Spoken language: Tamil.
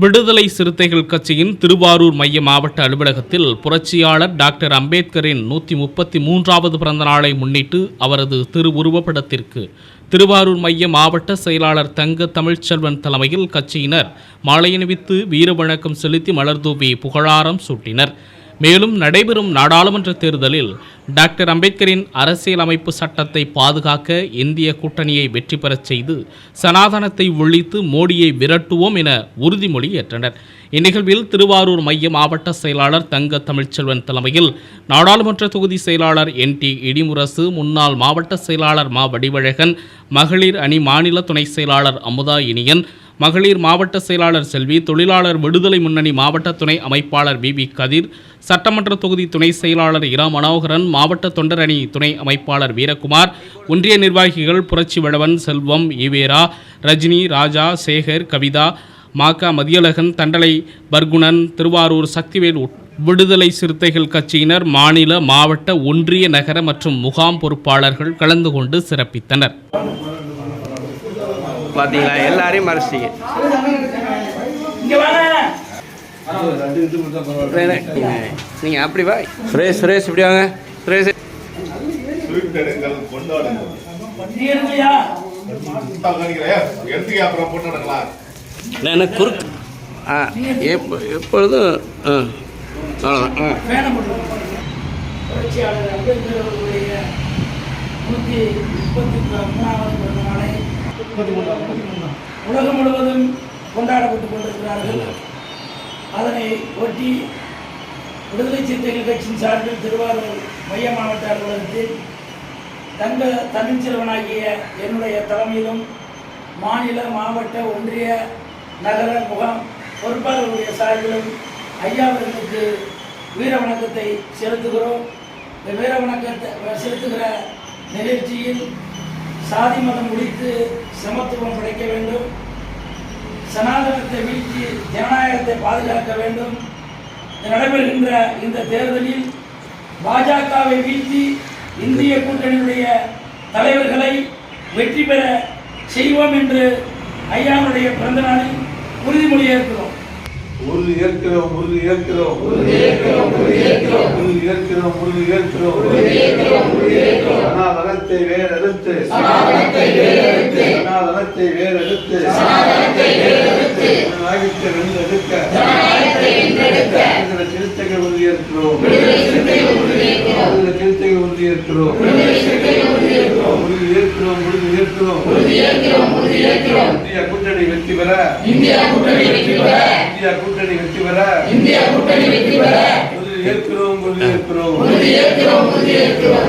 விடுதலை சிறுத்தைகள் கட்சியின் திருவாரூர் மைய மாவட்ட அலுவலகத்தில் புரட்சியாளர் டாக்டர் அம்பேத்கரின் நூற்றி முப்பத்தி மூன்றாவது பிறந்த நாளை முன்னிட்டு அவரது திருவுருவப்படத்திற்கு திருவாரூர் மைய மாவட்ட செயலாளர் தங்க தமிழ்ச்செல்வன் தலைமையில் கட்சியினர் மாலை அணிவித்து வீர வணக்கம் செலுத்தி மலர்தூவி புகழாரம் சூட்டினர். மேலும் நடைபெறும் நாடாளுமன்ற தேர்தலில் டாக்டர் அம்பேத்கரின் அரசியலமைப்பு சட்டத்தை பாதுகாக்க இந்திய கூட்டணியை வெற்றி பெறச் செய்து சனாதனத்தை ஒழித்து மோடியை விரட்டுவோம் என உறுதிமொழி ஏற்றனர். இந்நிகழ்வில் திருவாரூர் மைய மாவட்ட செயலாளர் தங்க தமிழ்ச்செல்வன் தலைமையில் நாடாளுமன்ற தொகுதி செயலாளர் என் டி இடிமுரசு முன்னாள் மாவட்ட செயலாளர் மா வடிவழகன் மகளிர் அணி மாநில துணை செயலாளர் அமுதா இனியன் மகளிர் மாவட்ட செயலாளர் செல்வி தொழிலாளர் விடுதலை முன்னணி மாவட்ட துணை அமைப்பாளர் வி. வி. கதிர் சட்டமன்ற தொகுதி துணை செயலாளர் இரா. மனோகரன் மாவட்ட தொண்டர் அணி துணை அமைப்பாளர் வீரகுமார் ஒன்றிய நிர்வாகிகள் புரட்சி வளவன் செல்வம் ஈவேரா ரஜினி ராஜா சேகர் கவிதா மாகா மதியழகன் தண்டலை பர்குணன் திருவாரூர் சக்திவேல் விடுதலை சிறுத்தைகள் கட்சியினர் மாநில மாவட்ட ஒன்றிய நகர மற்றும் முகாம் பொறுப்பாளர்கள் கலந்து கொண்டு சிறப்பித்தனர். பார்த்தீங்களா? எல்லாரையும் மறைச்சிட்டீங்க. நீங்கள் அப்படி வா. சுரேஷ் சுரேஷ் இப்படி வாங்க. சுரேஷ் எனக்கு குறுக்கு. ஆ எப்போ எப்பொழுதும் ஆ அவ்வளோதான் ஆ. புரட்சியாளர் அம்பேத்கர் அவர்களுடைய நூற்றி முப்பத்தி மூணாவது பிறந்த உலகம் முழுவதும் கொண்டாடப்பட்டுக் கொண்டிருக்கிறார்கள். அதனை ஒட்டி விடுதலை சிறுத்தைகள் கட்சியின் சார்பில் திருவாரூர் மைய மாவட்ட அலுவலகத்தில் தங்க தமிழ்ச்செல்வனாகிய என்னுடைய தலைமையிலும் மாநில மாவட்ட ஒன்றிய நகர முகாம் பொறுப்பாளர்களுடைய சார்பிலும் ஐயாவர்களுக்கு வீர வணக்கத்தை செலுத்துகிறோம். இந்த வீர வணக்கத்தை செலுத்துகிற நிகழ்ச்சியில் சாதி மதம் ஒழித்து சமத்துவம் படைக்க வேண்டும். சனாதனத்தை வீழ்த்தி ஜனநாயகத்தை பாதுகாக்க வேண்டும். நடைபெறுகின்ற இந்த தேர்தலில் பாஜகவை வீழ்த்தி இந்திய கூட்டணியுடைய தலைவர்களை வெற்றி பெற செய்வோம் என்று ஐயாவுடைய பிறந்த நாளில் உறுதிமொழி ஏற்கிறோம் உறுதி ஏற்கிறோம். உறுதி ஏற்கிறோம் உறுதி ஏற்கிறோம். உறுதி ஏற்கிறோம் உறுதி ஏற்கிறோம். உறுதி ஏற்கிறோம். சனாதனத்தை வேறெடுத்து. சனாதனத்தை வேறெடுத்து. ஜனநாயகத்தை வென்றெடுக்க. இதில் சிறுத்தைகள் உறுதியேற்கிறோம் இதில் சிறுத்தைகள் உறுதியேற்கிறோம் உறுதியேற்கிறோம் உறுதியேற்கிறோம் இந்தியா கூட்டணி வெற்றி பெற. இந்தியா கூட்டணி வெற்றி பெற. இந்தியா கூட்டணி வெற்றி பெற. இந்தியா கூட்டணி வெற்றி பெற. உறுதியேற்கிறோம் உறுதியேற்கிறோம் உறுதியேற்கிறோம் உறுதியேற்கிறோம்